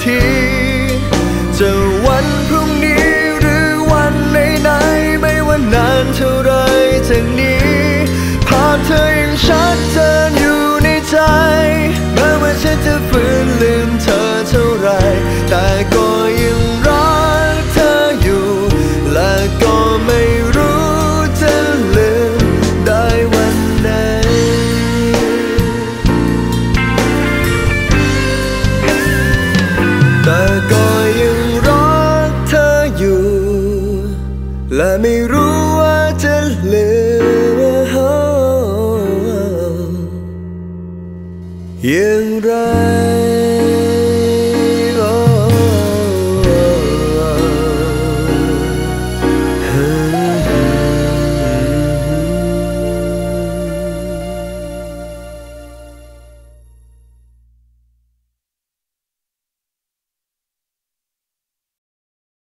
听。 และไม่รู้ว่าจะเหลือยังไร